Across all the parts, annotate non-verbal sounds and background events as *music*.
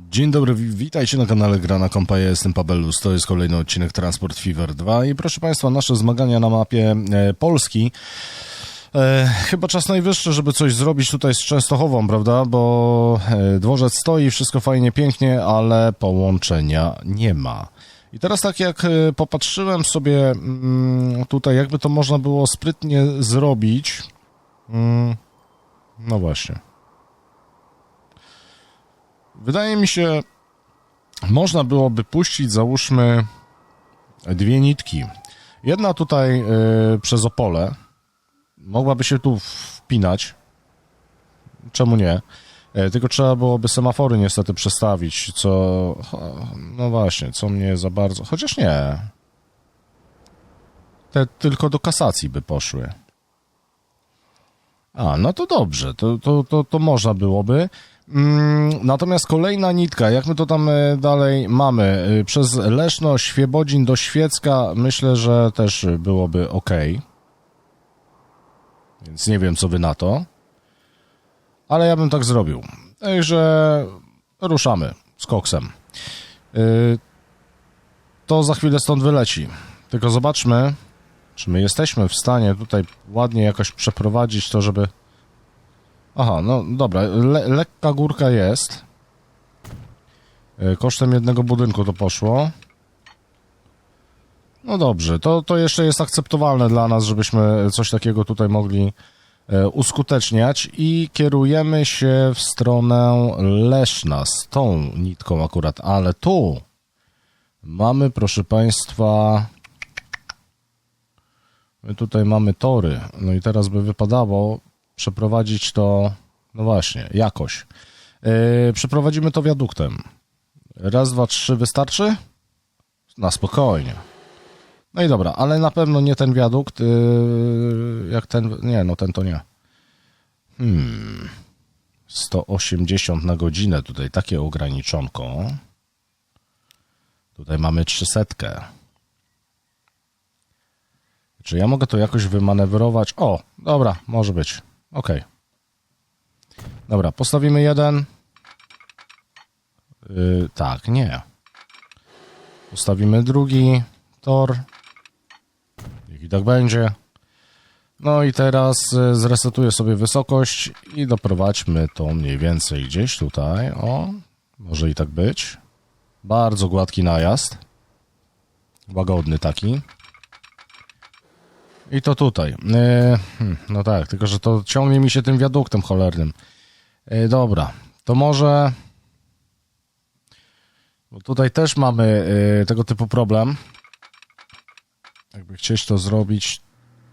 Dzień dobry, wi- witajcie na kanale Grana Kompa, ja jestem Pabelus, to jest kolejny odcinek Transport Fever 2 i proszę Państwa, nasze zmagania na mapie e, Polski. E, chyba czas najwyższy, żeby coś zrobić tutaj z Częstochową, prawda, bo e, dworzec stoi, wszystko fajnie, pięknie, ale połączenia nie ma. I teraz tak jak e, popatrzyłem sobie mm, tutaj, jakby to można było sprytnie zrobić, mm, no właśnie. Wydaje mi się, można byłoby puścić, załóżmy, dwie nitki. Jedna tutaj y, przez Opole. Mogłaby się tu wpinać. Czemu nie? E, tylko trzeba byłoby semafory niestety przestawić, co... No właśnie, co mnie za bardzo... Chociaż nie. Te tylko do kasacji by poszły. A, no to dobrze, to, to, to, to można byłoby. Mm, natomiast kolejna nitka, jak my to tam e, dalej mamy? E, Przez Leszno, Świebodzin do Świecka myślę, że też byłoby ok. Więc nie wiem, co wy na to. Ale ja bym tak zrobił. Także ruszamy z koksem. Y, To za chwilę stąd wyleci. Tylko zobaczmy, czy my jesteśmy w stanie tutaj ładnie jakoś przeprowadzić to, żeby... Aha, no dobra, le lekka górka jest. E, Kosztem jednego budynku to poszło. No dobrze, to, to jeszcze jest akceptowalne dla nas, żebyśmy coś takiego tutaj mogli e, uskuteczniać i kierujemy się w stronę Leszna z tą nitką akurat, ale tu mamy, proszę Państwa, My tutaj mamy tory, no i teraz by wypadało przeprowadzić to, no właśnie, jakoś. Yy, przeprowadzimy to wiaduktem. Raz, dwa, trzy wystarczy? Na spokojnie. No i dobra, ale na pewno nie ten wiadukt, yy, jak ten, nie, no ten to nie. Hmm, 180 na godzinę tutaj, takie ograniczonko. Tutaj mamy 300. Czy ja mogę to jakoś wymanewrować? O, dobra, może być. Okej. Dobra, postawimy jeden. Yy, tak, nie. Postawimy drugi tor. Niech i tak będzie. No i teraz y, zresetuję sobie wysokość i doprowadźmy to mniej więcej gdzieś tutaj. O, może i tak być. Bardzo gładki najazd. Łagodny taki. I to tutaj. E, hmm, no tak, tylko że to ciągnie mi się tym wiaduktem cholernym. E, dobra, to może. Bo tutaj też mamy e, tego typu problem. Jakby chcieć to zrobić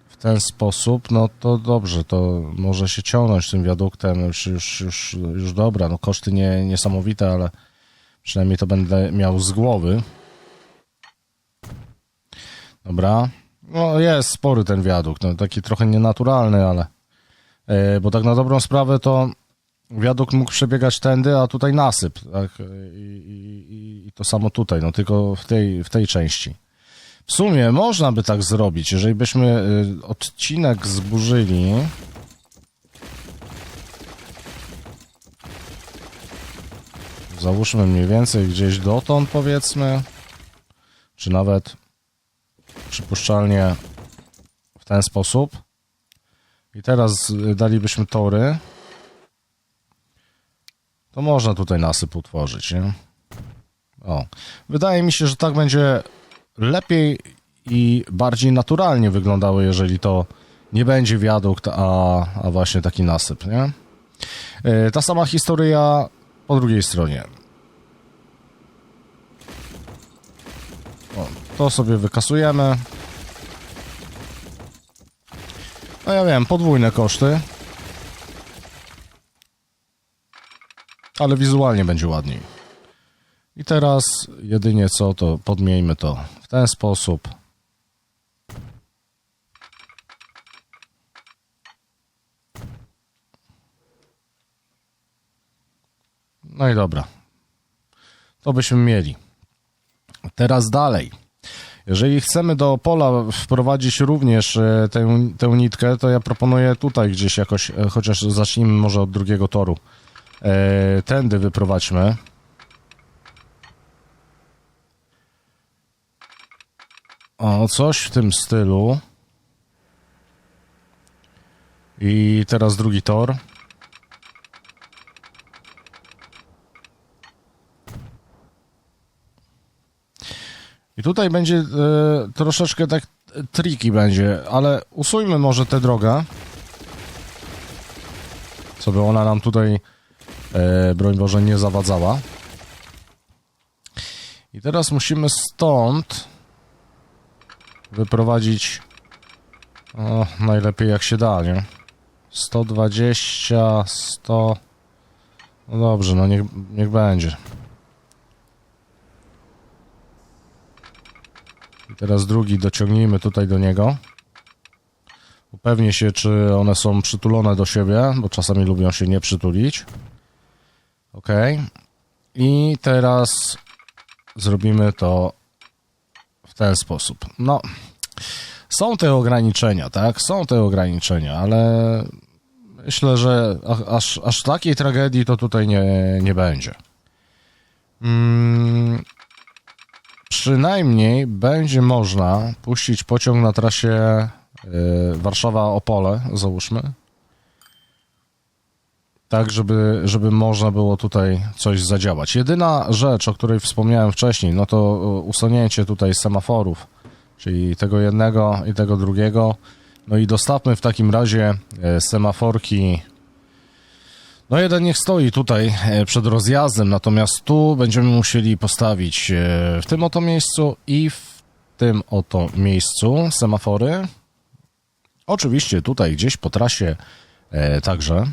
w ten sposób, no to dobrze, to może się ciągnąć tym wiaduktem. Już, już, już, już dobra, no koszty nie, niesamowite, ale przynajmniej to będę miał z głowy. Dobra. No jest spory ten wiadukt, no taki trochę nienaturalny, ale e, bo tak na dobrą sprawę to wiadukt mógł przebiegać tędy, a tutaj nasyp, tak? I, i, i- i to samo tutaj, no tylko w tej, w tej części. W sumie można by tak zrobić, jeżeli byśmy e, odcinek zburzyli. Załóżmy mniej więcej gdzieś dotąd, powiedzmy, czy nawet przypuszczalnie w ten sposób. I teraz y, dalibyśmy tory. To można tutaj nasyp utworzyć, nie? O. Wydaje mi się, że tak będzie lepiej i bardziej naturalnie wyglądało, jeżeli to nie będzie wiadukt, a, a właśnie taki nasyp, nie? Y, Ta sama historia po drugiej stronie. O, to sobie wykasujemy. No ja wiem, podwójne koszty. Ale wizualnie będzie ładniej. I teraz jedynie co, to podmieńmy to w ten sposób. No i dobra. To byśmy mieli. Teraz dalej. Jeżeli chcemy do pola wprowadzić również e, tę, tę nitkę, to ja proponuję tutaj gdzieś jakoś, e, chociaż zacznijmy może od drugiego toru. E, tędy wyprowadźmy. O, coś w tym stylu. I teraz drugi tor. I tutaj będzie e, troszeczkę tak triki będzie, ale usuńmy może tę drogę. Co by ona nam tutaj, e, broń Boże, nie zawadzała. I teraz musimy stąd wyprowadzić o, najlepiej jak się da, nie? 120, 100... No dobrze, no niech, niech będzie. Teraz drugi dociągnijmy tutaj do niego. Upewnię się, czy one są przytulone do siebie, bo czasami lubią się nie przytulić. Ok. I teraz zrobimy to w ten sposób. No, są te ograniczenia, tak? Są te ograniczenia, ale myślę, że aż, aż takiej tragedii to tutaj nie, nie będzie. Mm, przynajmniej będzie można puścić pociąg na trasie y, Warszawa-Opole, załóżmy. Tak, żeby, żeby można było tutaj coś zadziałać. Jedyna rzecz, o której wspomniałem wcześniej, no to y, usunięcie tutaj semaforów, czyli tego jednego i tego drugiego. No i dostawmy w takim razie e, semaforki. No jeden niech stoi tutaj e, przed rozjazdem, natomiast tu będziemy musieli postawić e, w tym oto miejscu i w tym oto miejscu semafory. Oczywiście tutaj gdzieś po trasie e, także.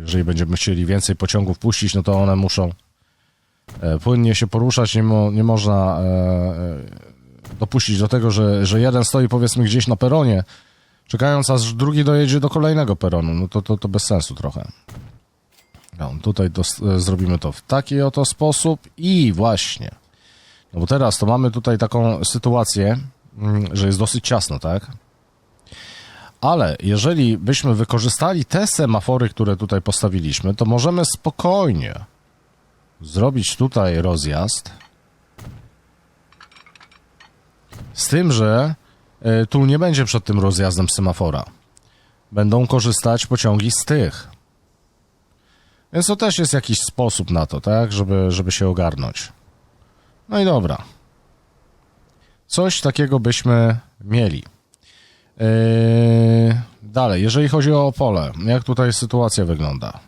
Jeżeli będziemy chcieli więcej pociągów puścić, no to one muszą płynnie się poruszać. Nie, mo, nie można dopuścić do tego, że, że jeden stoi powiedzmy gdzieś na peronie, czekając aż drugi dojedzie do kolejnego peronu. No to, to, to bez sensu trochę. No, tutaj dos- e, zrobimy to w taki oto sposób i właśnie. No bo teraz to mamy tutaj taką sytuację, mm, że jest dosyć ciasno, tak? Ale jeżeli byśmy wykorzystali te semafory, które tutaj postawiliśmy, to możemy spokojnie zrobić tutaj rozjazd. Z tym, że tu nie będzie przed tym rozjazdem semafora. Będą korzystać pociągi z tych. Więc to też jest jakiś sposób na to, tak? Żeby, żeby się ogarnąć. No i dobra. Coś takiego byśmy mieli. Yy, dalej, jeżeli chodzi o Opole, jak tutaj sytuacja wygląda?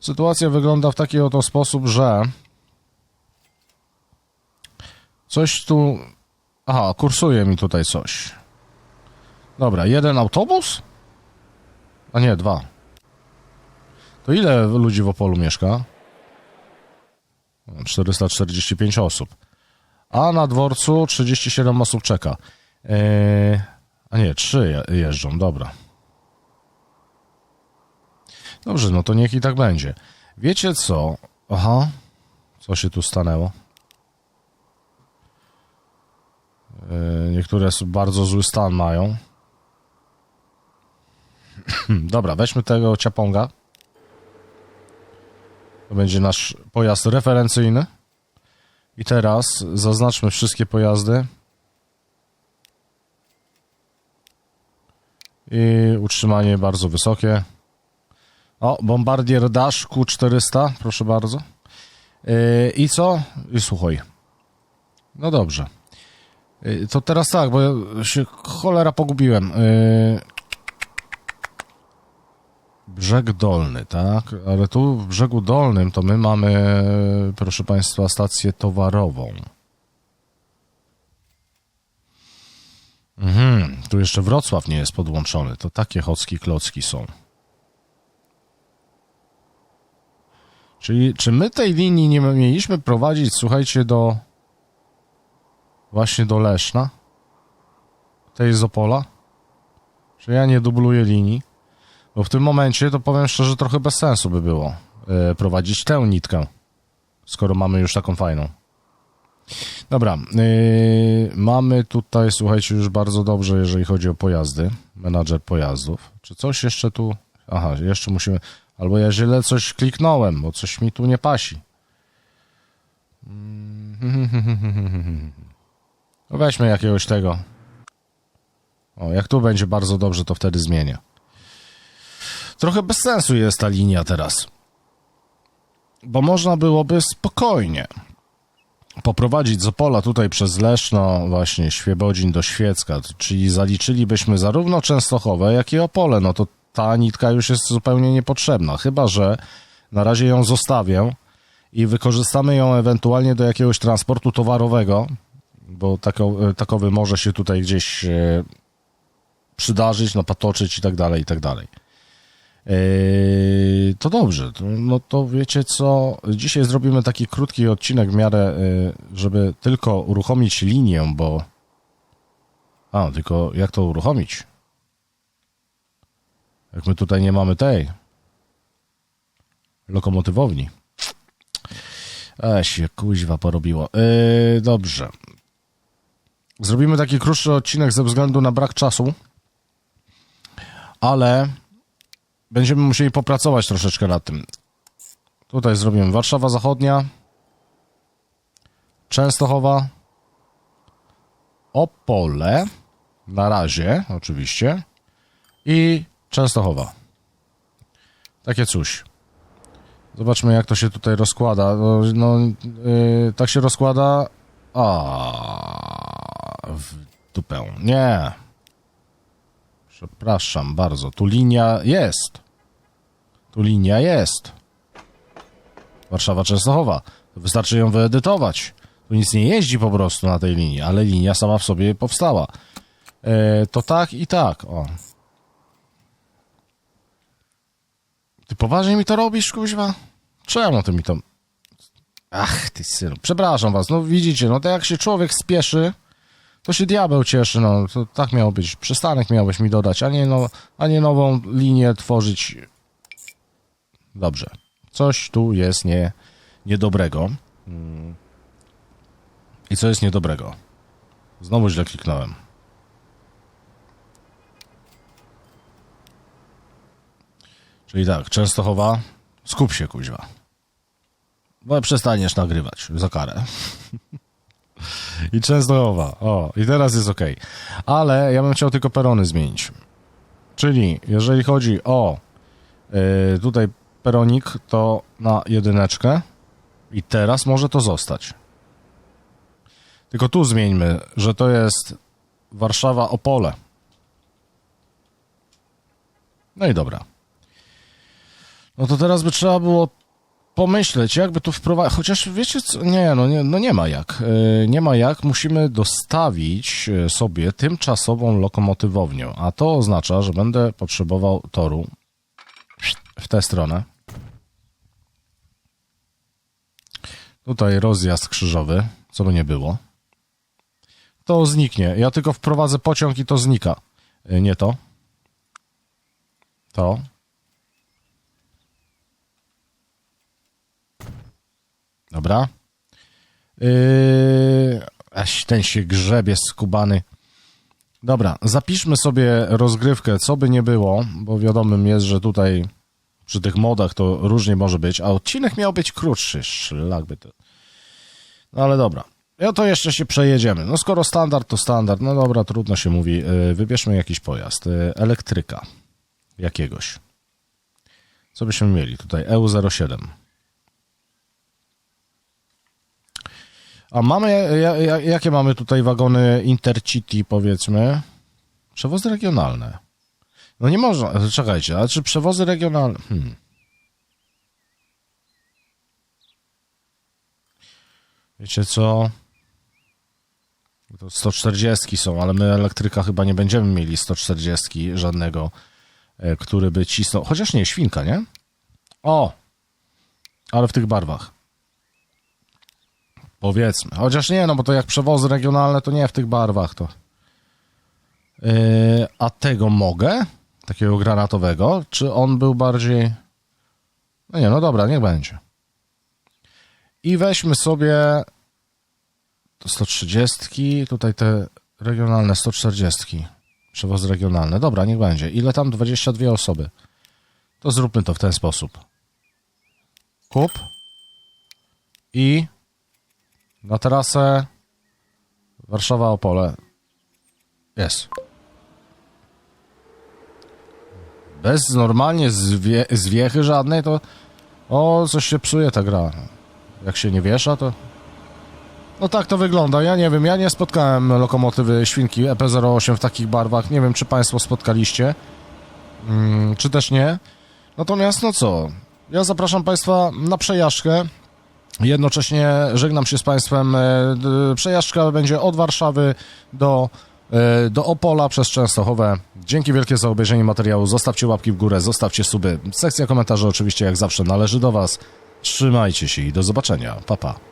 Sytuacja wygląda w taki oto sposób, że coś tu. Aha, kursuje mi tutaj coś. Dobra, jeden autobus? A nie, dwa. To ile ludzi w Opolu mieszka? 445 osób. A na dworcu 37 osób czeka. Yy, a nie, trzy je- jeżdżą, dobra. Dobrze, no to niech i tak będzie. Wiecie co? Aha, co się tu stanęło? Yy, niektóre bardzo zły stan mają. Dobra, weźmy tego ciaponga. To będzie nasz pojazd referencyjny. I teraz zaznaczmy wszystkie pojazdy. I utrzymanie bardzo wysokie. O, Bombardier Dash Q400, proszę bardzo. Yy, I co? I słuchaj. No dobrze. Yy, to teraz tak, bo ja się cholera pogubiłem. Yy, Brzeg Dolny, tak? Ale tu w Brzegu Dolnym to my mamy, proszę Państwa, stację towarową. Mhm, tu jeszcze Wrocław nie jest podłączony. To takie chocki klocki są. Czyli czy my tej linii nie mieliśmy prowadzić, słuchajcie, do właśnie do Leszna? Tej z Opola? Czy ja nie dubluję linii? Bo w tym momencie to powiem szczerze, trochę bez sensu by było e, prowadzić tę nitkę, skoro mamy już taką fajną. Dobra, yy, mamy tutaj, słuchajcie, już bardzo dobrze, jeżeli chodzi o pojazdy, menadżer pojazdów. Czy coś jeszcze tu? Aha, jeszcze musimy. Albo ja źle coś kliknąłem, bo coś mi tu nie pasi. *laughs* Weźmy jakiegoś tego. O, jak tu będzie bardzo dobrze, to wtedy zmienię. Trochę bez sensu jest ta linia teraz. Bo można byłoby spokojnie poprowadzić z Opola tutaj przez Leszno, właśnie Świebodzin do Świecka, czyli zaliczylibyśmy zarówno Częstochowę, jak i Opole. No to ta nitka już jest zupełnie niepotrzebna, chyba że na razie ją zostawię i wykorzystamy ją ewentualnie do jakiegoś transportu towarowego, bo tako, takowy może się tutaj gdzieś e, przydarzyć, napatoczyć i tak dalej, i tak dalej. Yy, to dobrze, no to wiecie co, dzisiaj zrobimy taki krótki odcinek w miarę, yy, żeby tylko uruchomić linię, bo... A, tylko jak to uruchomić? Jak my tutaj nie mamy tej lokomotywowni. A się kuźwa porobiło. Yy, dobrze. Zrobimy taki krótszy odcinek ze względu na brak czasu, ale będziemy musieli popracować troszeczkę nad tym. Tutaj zrobimy Warszawa Zachodnia, Częstochowa, Opole, na razie oczywiście, i Częstochowa. Takie coś. Zobaczmy, jak to się tutaj rozkłada. No, no yy, tak się rozkłada. A w dupę. Nie. Przepraszam bardzo. Tu linia jest. Tu linia jest. Warszawa Częstochowa. To wystarczy ją wyedytować. Tu nic nie jeździ po prostu na tej linii, ale linia sama w sobie powstała. E, to tak i tak. O. Ty poważnie mi to robisz, kuźwa? Czemu ty mi to... Ach, ty synu. Przepraszam was. No widzicie, no to jak się człowiek spieszy, to się diabeł cieszy, no. To tak miało być. Przystanek miałbyś mi dodać, a nie, no, a nie nową linię tworzyć. Dobrze. Coś tu jest nie, niedobrego. I co jest niedobrego? Znowu źle kliknąłem. Czyli tak, Częstochowa, skup się, kuźwa. Bo przestaniesz nagrywać za karę. *laughs* I Częstochowa. O, i teraz jest ok. Ale ja bym chciał tylko perony zmienić. Czyli jeżeli chodzi o yy, tutaj peronik, to na jedyneczkę. I teraz może to zostać. Tylko tu zmieńmy, że to jest Warszawa Opole. No i dobra. No to teraz by trzeba było pomyśleć, jakby tu wprowadzić. Chociaż wiecie co? Nie, no nie, no nie ma jak. Yy, nie ma jak. Musimy dostawić yy, sobie tymczasową lokomotywownię. A to oznacza, że będę potrzebował toru w tę stronę. Tutaj rozjazd krzyżowy, co by nie było. To zniknie. Ja tylko wprowadzę pociąg i to znika. Yy, nie to. To. Dobra. Yy, aś ten się grzebie skubany. Dobra, zapiszmy sobie rozgrywkę, co by nie było, bo wiadomym jest, że tutaj przy tych modach to różnie może być, a odcinek miał być krótszy, szlak by to. No ale dobra. Ja to jeszcze się przejedziemy. No skoro standard, to standard. No dobra, trudno się mówi. Yy, wybierzmy jakiś pojazd. Yy, elektryka. Jakiegoś. Co byśmy mieli tutaj? E EU07. A mamy, ja, ja, jakie mamy tutaj wagony Intercity, powiedzmy? Przewozy regionalne. No nie można, czekajcie, a czy przewozy regionalne? Hmm. Wiecie co? To 140 są, ale my elektryka chyba nie będziemy mieli 140 żadnego, e, który by cisnął. Chociaż nie, świnka, nie? O! Ale w tych barwach. Powiedzmy. Chociaż nie, no bo to jak przewozy regionalne, to nie w tych barwach to. Yy, a tego mogę? Takiego granatowego? Czy on był bardziej. No nie, no dobra, niech będzie. I weźmy sobie to 130, tutaj te regionalne 140. Przewozy regionalne. Dobra, niech będzie. Ile tam? 22 osoby. To zróbmy to w ten sposób. Kup. I na trasę Warszawa, Opole. Jest. Bez normalnie zwie, zwiechy żadnej, to... O, coś się psuje ta gra. Jak się nie wiesza, to... No tak to wygląda. Ja nie wiem, ja nie spotkałem lokomotywy świnki EP08 w takich barwach. Nie wiem, czy Państwo spotkaliście, mm, czy też nie. Natomiast, no co, ja zapraszam Państwa na przejażdżkę. Jednocześnie żegnam się z Państwem. E, Przejażdżka będzie od Warszawy do, do Opola przez Częstochowę. Dzięki wielkie za obejrzenie materiału. Zostawcie łapki w górę, zostawcie suby. Sekcja komentarzy oczywiście jak zawsze należy do Was. Trzymajcie się i do zobaczenia. Pa, pa.